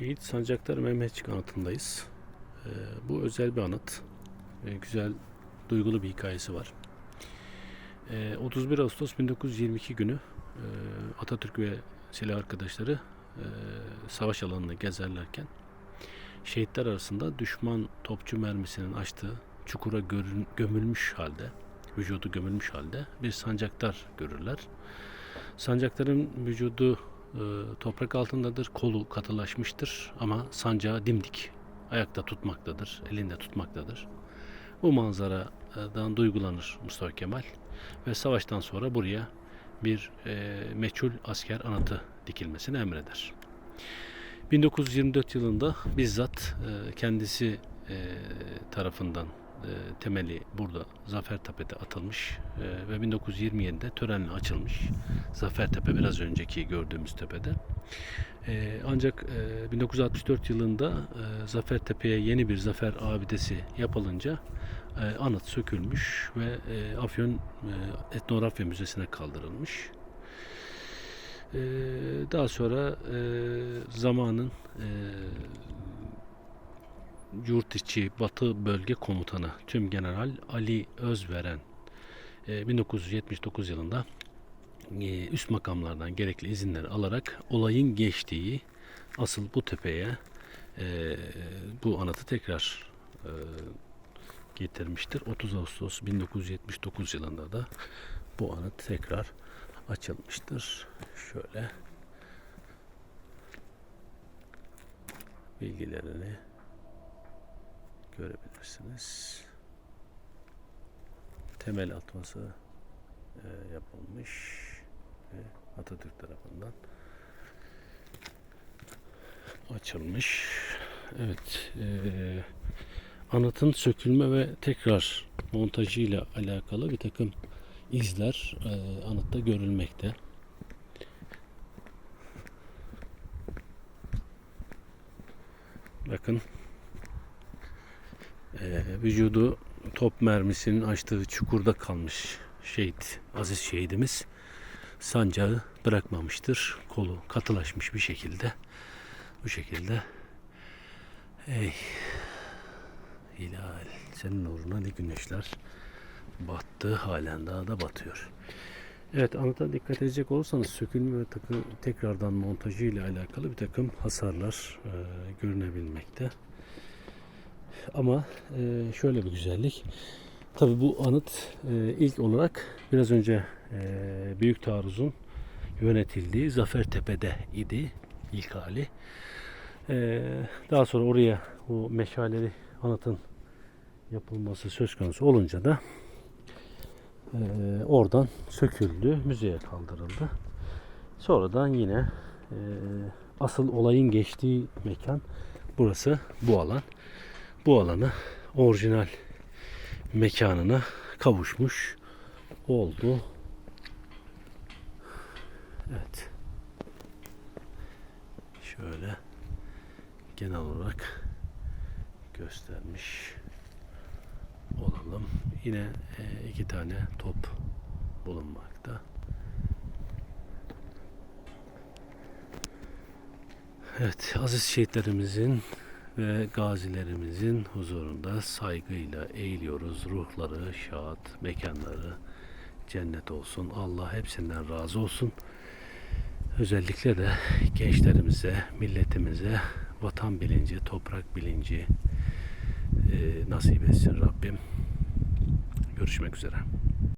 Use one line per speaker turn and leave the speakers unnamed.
Şehit Sancaktar Mehmetçik anıtındayız. Ee, bu özel bir anıt. Ee, güzel, duygulu bir hikayesi var. Ee, 31 Ağustos 1922 günü e, Atatürk ve silah arkadaşları e, savaş alanını gezerlerken şehitler arasında düşman topçu mermisinin açtığı çukura görün- gömülmüş halde, vücudu gömülmüş halde bir sancaktar görürler. Sancaktarın vücudu toprak altındadır, kolu katılaşmıştır ama sancağı dimdik ayakta tutmaktadır, elinde tutmaktadır. Bu manzaradan duygulanır Mustafa Kemal ve savaştan sonra buraya bir e, meçhul asker anıtı dikilmesini emreder. 1924 yılında bizzat e, kendisi e, tarafından e, temeli burada Zafertepe'de atılmış e, ve 1927'de törenle açılmış. Zafertepe biraz önceki gördüğümüz tepede. E, ancak e, 1964 yılında e, Zafertepe'ye yeni bir zafer abidesi yapılınca e, anıt sökülmüş ve e, Afyon e, Etnografya Müzesi'ne kaldırılmış. E, daha sonra e, zamanın e, yurt içi Batı Bölge Komutanı Tüm General Ali Özveren e, 1979 yılında e, üst makamlardan gerekli izinleri alarak olayın geçtiği asıl bu tepeye e, bu anıtı tekrar e, getirmiştir. 30 Ağustos 1979 yılında da bu anıt tekrar açılmıştır. Şöyle bilgilerini görebilirsiniz. Temel atması e, yapılmış ve Atatürk tarafından açılmış. Evet, e, anıtın sökülme ve tekrar montajıyla alakalı bir takım izler e, anıtta görülmekte. Bakın e, vücudu top mermisinin açtığı çukurda kalmış şehit, aziz şehidimiz sancağı bırakmamıştır. Kolu katılaşmış bir şekilde. Bu şekilde. Ey Hilal senin uğruna ne güneşler battı halen daha da batıyor. Evet anıta dikkat edecek olursanız sökülme ve takı, tekrardan montajı ile alakalı bir takım hasarlar e, görünebilmekte. Ama e, şöyle bir güzellik. Tabi bu anıt e, ilk olarak biraz önce e, Büyük Taarruz'un yönetildiği Zafertepe'de idi ilk hali. E, daha sonra oraya bu meşaleli anıtın yapılması söz konusu olunca da e, oradan söküldü, müzeye kaldırıldı. Sonradan yine e, asıl olayın geçtiği mekan burası, bu alan. Bu alanı orijinal mekanına kavuşmuş oldu. Evet. Şöyle genel olarak göstermiş olalım. Yine e, iki tane top bulunmakta. Evet, aziz şehitlerimizin ve gazilerimizin huzurunda saygıyla eğiliyoruz. Ruhları şad, mekanları cennet olsun. Allah hepsinden razı olsun. Özellikle de gençlerimize, milletimize vatan bilinci, toprak bilinci e, nasip etsin Rabbim. Görüşmek üzere.